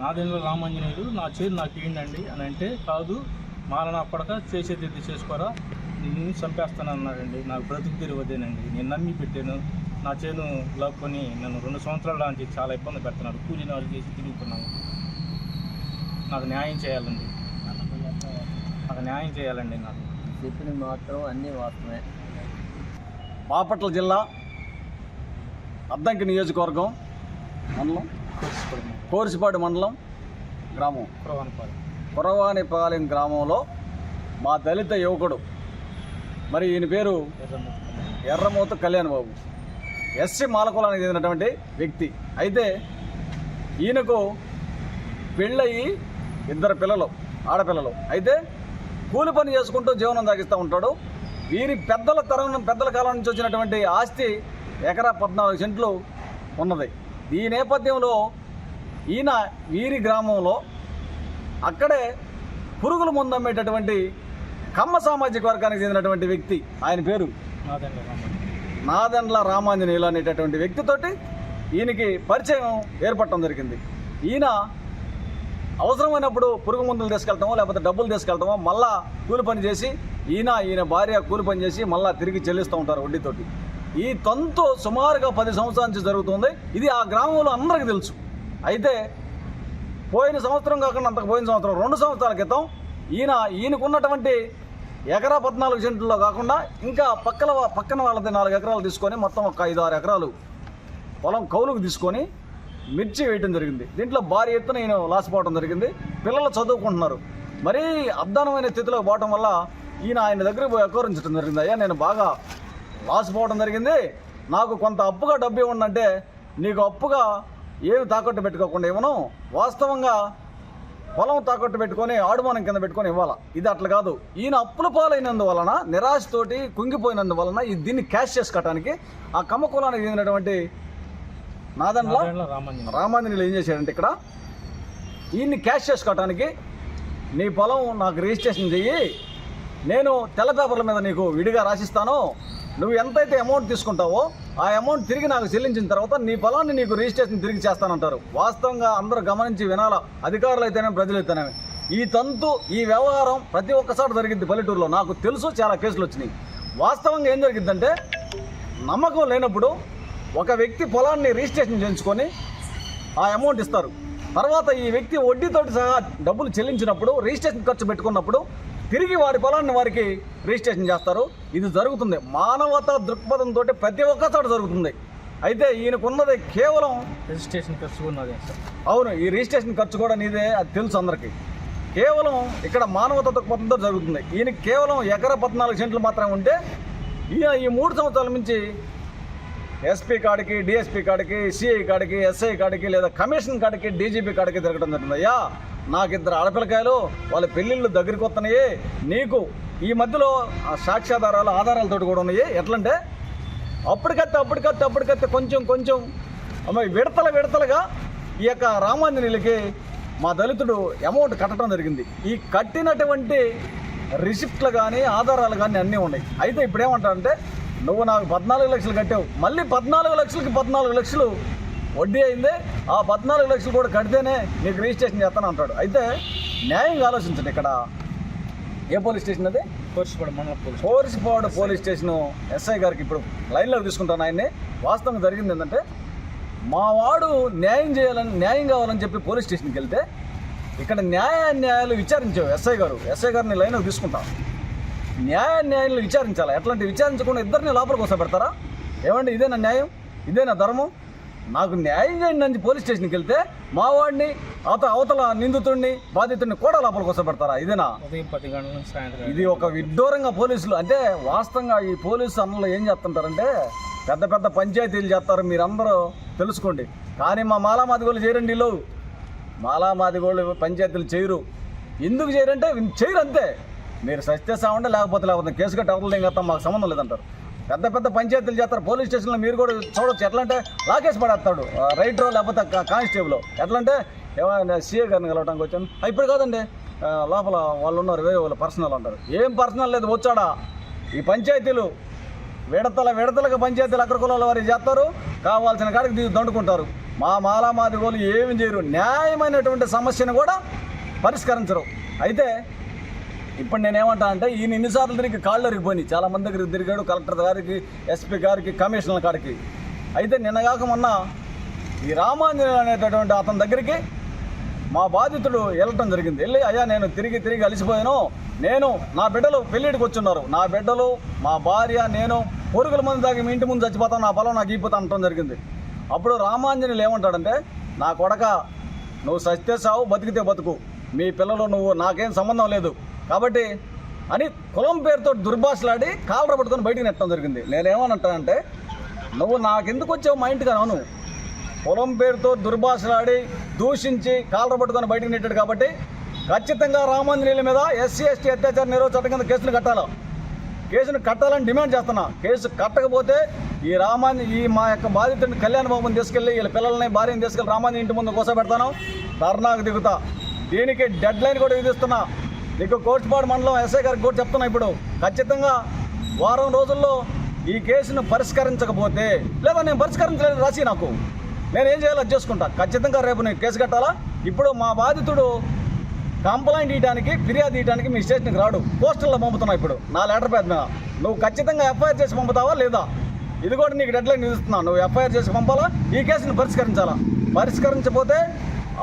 నాదేంద్ర రామాంజనేయుడు నా చేరు నాకు ఇవ్వండి అని అంటే కాదు మాల నా కొడక చేసేది ఇది చేసుకోరా నేను చంపేస్తాను అన్నాడండి నాకు బ్రతుకు తిరగదేనండి నేను నమ్మి పెట్టాను. నా చేను లాక్కొని నన్ను రెండు సంవత్సరాల లాంటి చాలా ఇబ్బంది పెడుతున్నాడు కూలీ వాళ్ళు చేసి తిరుగుతున్నాను నాకు న్యాయం చేయాలండి. నాకు న్యాయం చేయాలండి నాకు. చెప్పిన మాత్రం అన్నీ వాస్తవమే. బాపట్ల జిల్లా అద్దంకి నియోజకవర్గం మండలం. కోరిసిపాడు మండలం గ్రామం. ప్రవాణపాలు కురవానిపాలెం గ్రామంలో మా దళిత యువకుడు మరి ఈయన పేరు ఎర్రమూత కళ్యాణ్ బాబు ఎస్సీ మాలకులానికి చెందినటువంటి వ్యక్తి. అయితే ఈయనకు పెళ్ళయి ఇద్దరు పిల్లలు ఆడపిల్లలు. అయితే కూలి పని చేసుకుంటూ జీవనం సాగిస్తూ ఉంటాడు. వీరి పెద్దల తరం పెద్దల కాలం నుంచి వచ్చినటువంటి ఆస్తి ఎకరా పద్నాలుగు సెంట్లు ఉన్నది. ఈ నేపథ్యంలో ఈయన వీరి గ్రామంలో అక్కడే పురుగుల మందు అమ్మేటటువంటి కమ్మ సామాజిక వర్గానికి చెందినటువంటి వ్యక్తి ఆయన పేరు నాదెండ్ల రామాంజనేయులు అనేటటువంటి వ్యక్తితోటి ఈయనకి పరిచయం ఏర్పడటం జరిగింది. ఈయన అవసరమైనప్పుడు పురుగు మందులు తీసుకెళ్తామో లేకపోతే డబ్బులు తీసుకెళ్తామో మళ్ళా కూలి పని చేసి ఈయన ఈయన భార్య కూలి పని చేసి మళ్ళా తిరిగి చెల్లిస్తూ ఉంటారు వడ్డీతోటి. ఈ తంతు సుమారుగా పది సంవత్సరాల నుంచి జరుగుతుంది. ఇది ఆ గ్రామంలో అందరికీ తెలుసు. అయితే పోయిన సంవత్సరం కాకుండా అంతకు పోయిన సంవత్సరం రెండు సంవత్సరాల క్రితం ఈయన ఈయనకున్నటువంటి ఎకరా పద్నాలుగు సెంట్లలో కాకుండా ఇంకా పక్కల పక్కన వాళ్ళది నాలుగు ఎకరాలు తీసుకొని మొత్తం ఒక ఐదు ఆరు ఎకరాలు పొలం కౌలుకు తీసుకొని మిర్చి వేయటం జరిగింది. దీంట్లో భారీ ఎత్తున ఈయన లాసిపోవడం జరిగింది. పిల్లలు చదువుకుంటున్నారు. మరీ అద్దానమైన స్థితిలో పోవటం వల్ల ఈయన ఆయన దగ్గర పోయి అకౌరించడం జరిగింది. అయ్యా నేను బాగా లాసిపోవడం జరిగింది. నాకు కొంత అప్పుగా డబ్బు ఇవ్వండి అంటే నీకు అప్పుగా ఏమి తాకట్టు పెట్టుకోకుండా ఇవ్వను. వాస్తవంగా పొలం తాకట్టు పెట్టుకొని ఆడుమానం కింద పెట్టుకొని ఇవ్వాలా? ఇది అట్లా కాదు. ఈయన అప్పుల పాలైనందువలన నిరాశతోటి కుంగిపోయినందువలన ఈ దీన్ని క్యాష్ చేసుకోవటానికి ఆ కమ్మ కులానికి చెందినటువంటి రామాంజనేయుడు రామాంజనేయులు. ఏం చేశాడంటే ఇక్కడ ఈయన్ని క్యాష్ చేసుకోవటానికి నీ పొలం నాకు రిజిస్ట్రేషన్ చెయ్యి. నేను తెల్ల పేపర్ల మీద నీకు విడిగా రాసిస్తాను. నువ్వు ఎంతైతే అమౌంట్ తీసుకుంటావో ఆ అమౌంట్ తిరిగి నాకు చెల్లించిన తర్వాత నీ పొలాన్ని నీకు రిజిస్ట్రేషన్ తిరిగి చేస్తానంటారు. వాస్తవంగా అందరూ గమనించి వినాలా. అధికారులు అయితేనే ప్రజలు అయితేనే ఈ తంతు ఈ వ్యవహారం ప్రతి ఒక్కసారి జరిగింది పల్లెటూరులో. నాకు తెలుసు చాలా కేసులు వచ్చినాయి. వాస్తవంగా ఏం జరిగిందంటే నమ్మకం లేనప్పుడు ఒక వ్యక్తి పొలాన్ని రిజిస్ట్రేషన్ చేయించుకొని ఆ అమౌంట్ ఇస్తారు. తర్వాత ఈ వ్యక్తి వడ్డీతోటి సహా డబ్బులు చెల్లించినప్పుడు రిజిస్ట్రేషన్ ఖర్చు పెట్టుకున్నప్పుడు తిరిగి వాడి పొలాన్ని వారికి రిజిస్ట్రేషన్ చేస్తారు. ఇది జరుగుతుంది. మానవతా దృక్పథంతో ప్రతి ఒక్క చోట జరుగుతుంది. అయితే ఈయనకున్నది కేవలం రిజిస్ట్రేషన్ ఖర్చు కూడా అవును ఈ రిజిస్ట్రేషన్ ఖర్చు కూడా నీదే అది తెలుసు అందరికీ. కేవలం ఇక్కడ మానవత దృక్పథంతో జరుగుతుంది. ఈయనకి కేవలం ఎకర పద్నాలుగు సెంట్లు మాత్రమే ఉంటే ఈయన ఈ మూడు సంవత్సరాల నుంచి ఎస్పీ కాడికి డిఎస్పీ కాడికి సిఐ కాడికి ఎస్ఐ కాడికి లేదా కమిషన్ కాడికి డీజీపీ కాడికి తిరగడం జరిగింది అయ్యా నాకు ఇద్దరు ఆడపిల్లకాయలు వాళ్ళ పెళ్ళిళ్ళు దగ్గరికి వస్తున్నాయి. నీకు ఈ మధ్యలో సాక్ష్యాధారాలు ఆధారాలతోటి కూడా ఉన్నాయి. ఎట్లంటే అప్పటికత్తే అప్పటికత్తే అప్పటికత్తే కొంచెం కొంచెం అమ్మాయి విడతల విడతలుగా ఈ యొక్క రామాంజనేయులకి మా దళితుడు అమౌంట్ కట్టడం జరిగింది. ఈ కట్టినటువంటి రిసిప్ట్లు కానీ ఆధారాలు కానీ అన్నీ ఉన్నాయి. అయితే ఇప్పుడు ఏమంటారంటే నువ్వు నాకు పద్నాలుగు లక్షలు కట్టావు. మళ్ళీ పద్నాలుగు లక్షలకి పద్నాలుగు లక్షలు వడ్డీ అయింది. ఆ పద్నాలుగు లక్షలు కూడా కడితేనే నీకు రిజిస్ట్రేషన్ చేస్తాను అంటాడు. అయితే న్యాయంగా ఆలోచించండి ఇక్కడ. ఏ పోలీస్ స్టేషన్ అది? కోర్చుకోవడం మండల police Korisipadu police station. SI గారికి ఇప్పుడు లైన్లోకి తీసుకుంటాను ఆయన్ని. వాస్తవంగా జరిగింది ఏంటంటే మా వాడు న్యాయం చేయాలని న్యాయం కావాలని చెప్పి పోలీస్ స్టేషన్కి వెళ్తే ఇక్కడ న్యాయ న్యాయాలు విచారించావు ఎస్ఐ గారు. ఎస్ఐ గారిని లైన్లోకి తీసుకుంటాం. న్యాయ న్యాయాలు విచారించాలి? ఎట్లాంటి విచారించకుండా ఇద్దరిని లోపలికి వస్తా పెడతారా ఏమండి ఇదేనా న్యాయం? ఇదేనా ధర్మం? నాకు న్యాయం చేయండి అని పోలీస్ స్టేషన్కి వెళ్తే మా వాడిని అవత అవతల నిందితుడిని బాధితుడిని కూడా లోపలికి వస్తా పెడతారా ఇదేనా ఇది ఒక విడ్డూరంగా పోలీసులు అంటే వాస్తవంగా ఈ పోలీసు అన్నలు ఏం చేస్తుంటారంటే పెద్ద పెద్ద పంచాయతీలు చేస్తారు మీరందరూ తెలుసుకోండి. కానీ మా మాలా మాదిగోళ్ళు చేయరండి వీళ్ళు మాలా మాదిగోళ్ళు పంచాయతీలు చేయరు. ఎందుకు చేయరంటే చేయరు అంతే మీరు సత్య సావండి లేకపోతే లేకపోతే కేసు కట్టి అవతల తెంగేస్తాం మాకు సంబంధం లేదంటారు. పెద్ద పెద్ద పంచాయతీలు చేస్తారు. పోలీస్ స్టేషన్లో మీరు కూడా చూడొచ్చు. ఎట్లా అంటే లాకేసి పడేస్తాడు. ఆ, రైటరో లేకపోతే కానిస్టేబుల్. ఎట్లా అంటే ఏమైనా సీఏ గారిని కలవడానికి వచ్చాను. ఇప్పుడు కాదండి. లోపల వాళ్ళు ఉన్నారు వేరే వాళ్ళు పర్సనల్ ఉంటారు. ఏం పర్సనల్ లేదు వచ్చాడా? ఈ పంచాయతీలు విడతల విడతలకు పంచాయతీలు అగ్ర కులాల వారి చేస్తారు. కావాల్సిన కాడికి దిగి దండుకుంటారు. మా మాలా వాళ్ళు ఏమి చేయరు. న్యాయమైనటువంటి సమస్యను కూడా పరిష్కరించరు. అయితే ఇప్పుడు నేను ఏమంటా అంటే ఈయన ఎన్నిసార్లు తిరిగి కాళ్ళు అరిగిపోయినాయి. చాలా మంది దగ్గరికి తిరిగాడు కలెక్టర్ గారికి ఎస్పీ గారికి కమిషనర్ గారికి. అయితే నిన్నగాక మొన్న ఈ రామాంజనేయులు అనేటటువంటి అతని దగ్గరికి మా బాధితుడు వెళ్ళటం జరిగింది. వెళ్ళి అయ్యా నేను తిరిగి తిరిగి అలసిపోయాను. నేను నా బిడ్డలు పెళ్ళిడికి వచ్చున్నారు. నా బిడ్డలు మా భార్య నేను పొరుగుల మంది దాకా మీ ఇంటి ముందు చచ్చిపోతాను నా బలం నాకు ఈపోతా అనటం జరిగింది. అప్పుడు రామాంజనేయులు ఏమంటాడంటే నా కొడక నువ్వు సస్తే సావు బతికితే బతుకు. మీ పిల్లలు నువ్వు నాకేం సంబంధం లేదు. కాబట్టి అని కులం పేరుతో దుర్భాషలాడి కాలర పట్టుకొని బయటికి నెట్టడం జరిగింది. నేనేమనంటానంటే నువ్వు నాకెందుకు వచ్చావు మా ఇంటికి అవును కులం పేరుతో దుర్భాషలాడి దూషించి కాలర పట్టుకొని బయటికి నెట్టాడు కాబట్టి ఖచ్చితంగా రామాంజనేయుల మీద ఎస్సీ ఎస్టీ అత్యాచార నిరోధ చట్టం కింద కేసులు కట్టాలి? కేసును కట్టాలని డిమాండ్ చేస్తున్నా. కేసు కట్టకపోతే ఈ రామాంజ ఈ మా యొక్క బాధితుడిని కళ్యాణ బాబుని తీసుకెళ్ళి వీళ్ళ పిల్లల్ని భార్యని తీసుకెళ్ళి రామాంజ ఇంటి ముందు కూర్చోబెడతాను ధర్నాకు దిగుతా. దీనికి డెడ్ లైన్ కూడా విధిస్తున్నా. మీకు కోర్టుపాడు మండలం ఎస్ఐ గారికి కూడా చెప్తున్నా ఇప్పుడు. ఖచ్చితంగా వారం రోజుల్లో ఈ కేసును పరిష్కరించకపోతే లేదా నేను పరిష్కరించలేదు రాసి నాకు. నేను ఏం చేయాలో అది చేసుకుంటా. ఖచ్చితంగా రేపు నేను కేసు కట్టాలా? ఇప్పుడు మా బాధితుడు కంప్లైంట్ ఇవ్వడానికి ఫిర్యాదు ఇవ్వడానికి మీ స్టేషన్కి రాడు. పోస్టర్లో పంపుతున్నా ఇప్పుడు. నా లెటర్ పేద మీద. నువ్వు ఖచ్చితంగా ఎఫ్ఐఆర్ చేసి పంపుతావా లేదా? ఇది కూడా నీకు డెడ్ లైన్ నువ్వు ఎఫ్ఐఆర్ చేసి పంపాలా? ఈ కేసుని పరిష్కరించాలా? పరిష్కరించకపోతే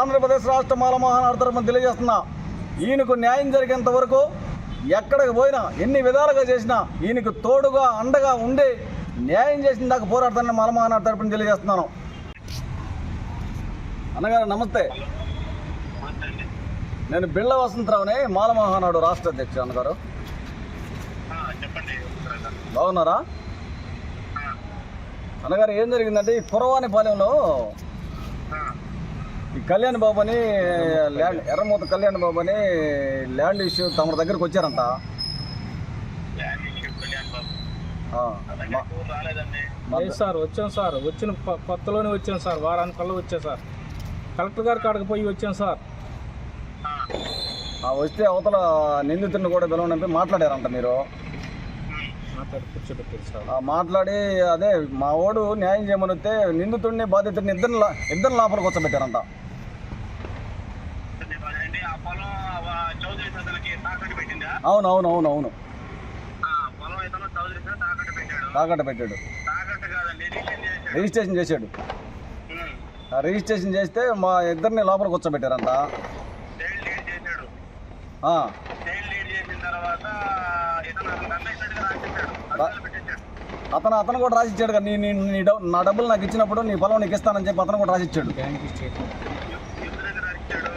ఆంధ్రప్రదేశ్ రాష్ట్ర మాలమోహన్ తరఫున తెలియజేస్తున్నా. ఈయనకు న్యాయం జరిగేంత వరకు ఎక్కడికి పోయినా ఎన్ని విధాలుగా చేసినా ఈయనకు తోడుగా అండగా ఉండి న్యాయం చేసిన దాకా పోరాడతానని మాలమోహన్ తరఫున తెలియజేస్తున్నాను. అన్నగారు నమస్తే. నేను బిళ్ళ వసంతరావుని మాలమోహనాడు రాష్ట్ర అధ్యక్షుడు అన్నగారు. బాగున్నారా? అన్నగారు ఏం జరిగిందంటే ఈ కురవానిపాలెంలో ఈ కళ్యాణ్ బాబు అని ల్యాండ్ ఎర్రమూత కళ్యాణ్ బాబు అని ల్యాండ్ ఇష్యూ తమ దగ్గరకు వచ్చారంట. లేదు సార్ వచ్చాం సార్. వచ్చిన కొత్తలోనే వచ్చాం సార్. వారానికల్లా వచ్చా సార్. కలెక్టర్ గారి కాడకు పోయి వచ్చాం సార్. వస్తే అవతల నిందితుడిని కూడా పిలవనంపి మాట్లాడారంట మీరు. మాట్లాడి అదే మా వాడు న్యాయం చేయమని వస్తే నిందితుడిని బాధితుడిని ఇద్దరిని లా- ఇద్దరిని లోపలికి వచ్చబెట్టారంట ఏంటి ఆ పొలం ఆ చౌదరి అతనికి తాకట్టు పెట్టిందా అవును అవును అవును అవును ఆ పొలం ఇతను చౌదరి తాకట్టు పెట్టాడు. తాకట్టు పెట్టాడు. తాకట్టు కాదండి రిజిస్ట్రేషన్ చేశాడు. రిజిస్ట్రేషన్ చేస్తే మా ఇద్దరిని లోపలికి కూర్చోబెట్టారంట. అతను అతను పెట్టేశాడు అతను అతను కూడా రాసిచ్చాడు కదా నీ నీ నీ డబ్బు నా డబ్బులు నాకు ఇచ్చినప్పుడు నీ పొలం నీకు ఇస్తానని చెప్పి అతను కూడా రాసిచ్చాడు బ్యాంక్ స్టేట్మెంట్ ఎవరి దగ్గర రాసిచ్చాడు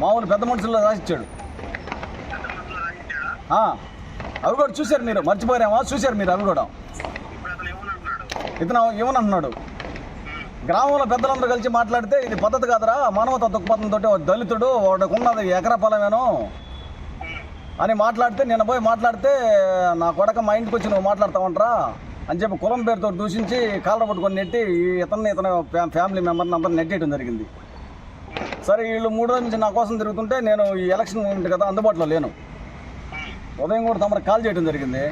మామూలు పెద్ద మనుషుల్లో రాసిచ్చాడు. అవి కూడా చూశారు మీరు మర్చిపోయారేమో చూశారు మీరు అవి కూడా ఇతను ఏమనంటున్నాడు గ్రామంలో పెద్దలందరూ కలిసి మాట్లాడితే ఇది పద్ధతి కాదురా మానవత దృక్పథంతో దళితుడు వాడికి ఉన్నది ఎకరా పొలమేను అని మాట్లాడితే నేను పోయి మాట్లాడితే నా కొడక మా ఇంటికి వచ్చి నువ్వు మాట్లాడతావంటరా అని చెప్పి కులం పేరుతో దూషించి కాలర పట్టుకొని నెట్టి ఇతన్ని ఇతను ఫ్యామిలీ మెంబర్ని అందరిని నెట్టేయడం జరిగింది. సరే వీళ్ళు మూడు రోజుల నుంచి నా కోసం తిరుగుతుంటే నేను ఈ ఎలక్షన్ ఉంది కదా అందుబాటులో లేను. ఉదయం కూడా తమరు కాల్ చేయడం జరిగింది.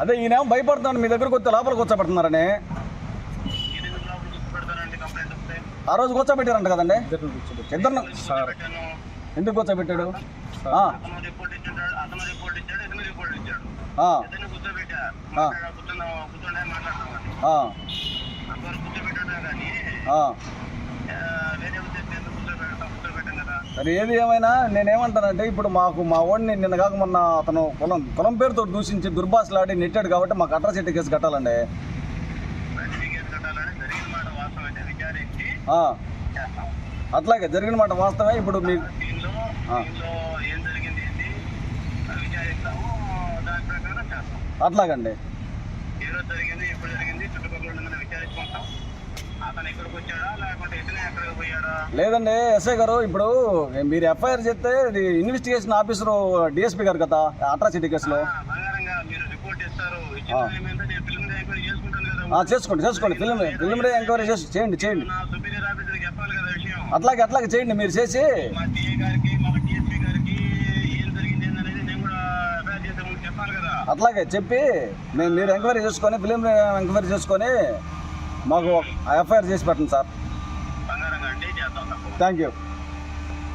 అదే ఈయనేమో భయపడుతున్నాడు మీ దగ్గరకు వస్తే లోపలికి వస్తే ఆ రోజు కూర్చోబెట్టారంట కదండి? ఇద్దరు ఎందుకు కూర్చోబెట్టాడు? ఆ, సరే ఏది ఏమైనా నేనేమంటానంటే ఇప్పుడు మాకు మా ఓడిని నిన్న కాక మొన్న అతను కులం కులం పేరుతో దూషించి దుర్భాషలాడి నెట్టాడు కాబట్టి మాకు అట్రాసిటీ కేసు కట్టాలండి. జరిగిన మాట వాస్తవం అట్లాగే జరిగిన మాట వాస్తవమే ఇప్పుడు మీకు అట్లాగండి. జరిగింది జరిగింది చుట్టుపక్కల లేదండి ఎస్ఐ గారు ఇప్పుడు మీరు ఎఫ్ఐఆర్ చేస్తే ఇది ఇన్వెస్టిగేషన్ ఆఫీసరు డిఎస్పీ గారు కదా అట్రాసిటీ కేసులో ఫిల్మ్ చేసుకోండి చేసుకోండి. ఫిల్మ్ ఫిల్మ్ ఎంక్వైరీ చేసి చేయండి చేయండి. అట్లాగే అట్లాగే చేయండి మీరు చేసి. అట్లాగే చెప్పి మేము మీరు ఎంక్వైరీ చేసుకొని ఫిలిం ఎంక్వైరీ చేసుకొని మాకు ఎఫ్ఐఆర్ చేసి పెట్టండి సార్. Thank you